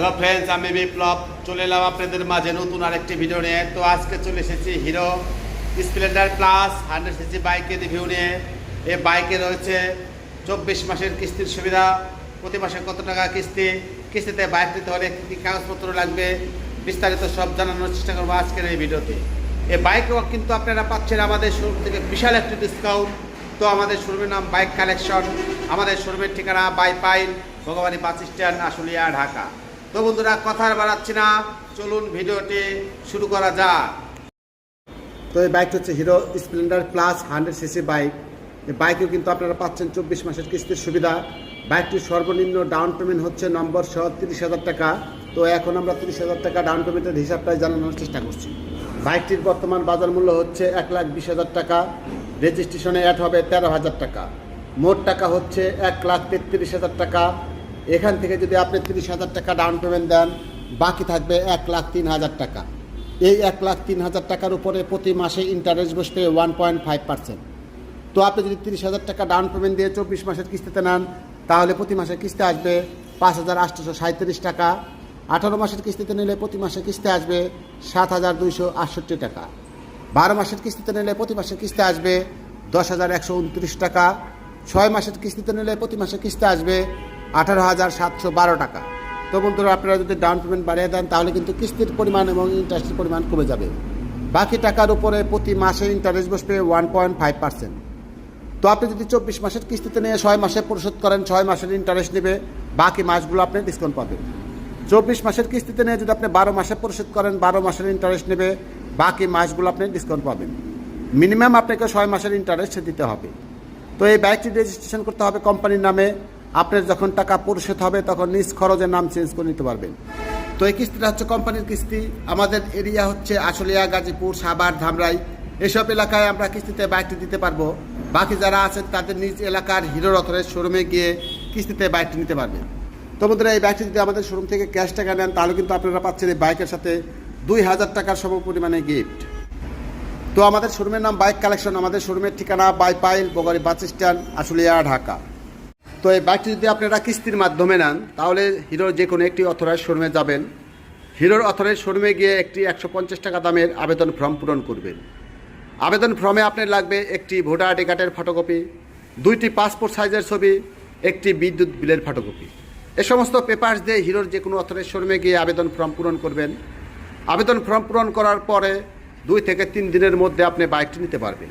Hello friends আমি বিপ্লব চলে এলাম আপনাদের মাঝে নতুন আরেকটি ভিডিও নিয়ে। তো আজকে চলে এসেছি Hero Splendor Plus hundred CC বাইকের রিভিউ নিয়ে। এই বাইকে রয়েছে চব্বিশ মাসের কিস্তির সুবিধা। প্রতি মাসে কত টাকা কিস্তি? কিস্তিতে বাইক নিতে হলে কী কী কাগজপত্র লাগবে? বিস্তারিত সব জানানোর চেষ্টা করব আজকের এই ভিডিওতে এই বাইকও কিন্তু আপনারা পাচ্ছেন আমাদের শোরুম থেকে বিশাল একটি ডিসকাউন্ট তো আমাদের শোরুমের নাম বাইক কালেকশন আমাদের শোরুমের ঠিকানা বাই পাইন ভগবানী বাস স্ট্যান্ড, আশুলিয়া, ঢাকা। তো বন্ধুরা, কথা বাড়াচ্ছি না। চলুন ভিডিওটি শুরু করা যাক। তো এই বাইকটা হচ্ছে Hero Splendor Plus hundred CC bike. এই বাইকেও কিন্তু আপনারা পাচ্ছেন চব্বিশ মাসের কিস্তির সুবিধা। বাইকটির সর্বনিম্ন ডাউন পেমেন্ট হচ্ছে নম্বর সহ তিরিশ হাজার টাকা। তো এখন আমরা তিরিশ হাজার টাকা ডাউন পেমেন্টের হিসাবটাই জানানোর চেষ্টা করছি। বাইকটির বর্তমান বাজার মূল্য হচ্ছে এক লাখ বিশ হাজার টাকা। রেজিস্ট্রেশনে অ্যাড হবে তেরো হাজার টাকা। মোট টাকা হচ্ছে এক লাখ তেত্রিশ হাজার টাকা। এখান থেকে যদি আপনি তিরিশ হাজার টাকা ডাউন পেমেন্ট দেন, বাকি থাকবে এক লাখ তিন হাজার টাকা। এই এক লাখ তিন হাজার টাকার উপরে প্রতি মাসে ইন্টারেস্ট বসবে ওয়ান পয়েন্ট ফাইভ পার্সেন্ট তো আপনি যদি তিরিশ হাজার টাকা ডাউন পেমেন্ট দিয়ে চব্বিশ মাসের কিস্তিতে নেন, তাহলে প্রতি মাসে কিস্তি আসবে পাঁচ হাজার আটশোশো সাঁত্রিশ টাকা। আঠারো মাসের কিস্তিতে নিলে প্রতি মাসে কিস্তি আসবে সাত হাজার দুইশো আটষট্টি টাকা। বারো মাসের কিস্তিতে নিলে প্রতি মাসে কিস্তি আসবে দশ হাজার একশো উনত্রিশ টাকা। ছয় মাসের কিস্তিতে নিলে প্রতি মাসে কিস্তি আসবে আঠারো হাজার সাতশো বারো টাকা। তো বন্ধুরা, আপনারা যদি ডাউন পেমেন্ট বাড়িয়ে দেন, তাহলে কিন্তু কিস্তির পরিমাণ এবং ইন্টারেস্টের পরিমাণ কমে যাবে। বাকি টাকার উপরে প্রতি মাসে ইন্টারেস্ট বসবে ওয়ান পয়েন্ট ফাইভ পার্সেন্ট তো আপনি যদি চব্বিশ মাসের কিস্তিতে নিয়ে ছয় মাসে পরিশোধ করেন, ছয় মাসের ইন্টারেস্ট নেবে, বাকি মাসগুলো আপনি ডিসকাউন্ট পাবেন। চব্বিশ মাসের কিস্তিতে নিয়ে যদি আপনি বারো মাসে পরিশোধ করেন, বারো মাসের ইন্টারেস্ট নেবে, বাকি মাসগুলো আপনি ডিসকাউন্ট পাবেন। মিনিমাম আপনাকে ছয় মাসের ইন্টারেস্ট দিতে হবে। তো এই বাইকটি রেজিস্ট্রেশন করতে হবে কোম্পানির নামে আপনার যখন টাকা পরিশোধ হবে, তখন নিজ খরচের নাম চেঞ্জ করে নিতে পারবেন। তো এই কিস্তিটা হচ্ছে কোম্পানির কিস্তি। আমাদের এরিয়া হচ্ছে আশুলিয়া, গাজীপুর, সাভার, ধামরাই। এসব এলাকায় আমরা কিস্তিতে বাইকটি দিতে পারব। বাকি যারা আছেন, তাদের নিজ এলাকার হিরো রথরের শোরুমে গিয়ে কিস্তিতে বাইকটি নিতে পারবেন। তো বন্ধুরা, এই বাইকটি যদি আমাদের শোরুম থেকে ক্যাশ টাকা নেন, তাহলে কিন্তু আপনারা পাচ্ছেন এই বাইকের সাথে দুই হাজার টাকার সম পরিমাণে গিফট তো আমাদের শোরুমের নাম বাইক কালেকশন আমাদের শোরুমের ঠিকানা বাইপাইল বগারি বাস স্ট্যান্ড, আশুলিয়া, ঢাকা। তো এই বাইকটি যদি আপনারা কিস্তির মাধ্যমে নেন, তাহলে হিরোর যে কোনো একটি অথরাইজ শোরুমে যাবেন। হিরোর অথরাইজ শোরুমে গিয়ে একটি একশো পঞ্চাশ টাকা দামের আবেদন ফর্ম পূরণ করবেন। আবেদন ফর্মে আপনার লাগবে একটি ভোটার আইডি কার্ডের ফটোকপি, দুইটি পাসপোর্ট সাইজের ছবি, একটি বিদ্যুৎ বিলের ফটোকপি। এ সমস্ত পেপার্স দিয়ে হিরোর যে কোনো অথরাইজ শোরুমে গিয়ে আবেদন ফর্ম পূরণ করবেন। আবেদন ফর্ম পূরণ করার পরে দুই থেকে তিন দিনের মধ্যে আপনি বাইকটি নিতে পারবেন।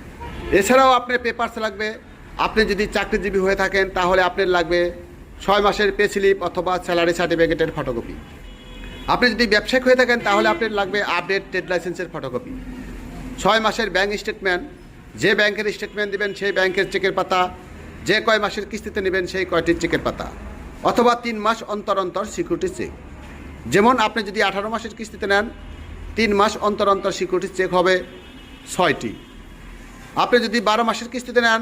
এছাড়াও আপনার পেপার্স লাগবে আপনি যদি চাকরিজীবী হয়ে থাকেন, তাহলে আপনার লাগবে ছয় মাসের পে স্লিপ অথবা স্যালারি সার্টিফিকেটের ফটোকপি। আপনি যদি ব্যবসায়িক হয়ে থাকেন, তাহলে আপনার লাগবে আপডেট ট্রেড লাইসেন্সের ফটোকপি। ছয় মাসের ব্যাঙ্ক স্টেটমেন্ট, যে ব্যাংকের স্টেটমেন্ট দেবেন, সেই ব্যাংকের চেকের পাতা, যে কয় মাসের কিস্তিতে নেবেন, সেই কয়টির চেকের পাতা, অথবা তিন মাস অন্তর অন্তর সিকিউরিটি চেক। যেমন আপনি যদি আঠারো মাসের কিস্তিতে নেন, তিন মাস অন্তর অন্তর সিকিউরিটি চেক হবে ছয়টি। আপনি যদি বারো মাসের কিস্তিতে নেন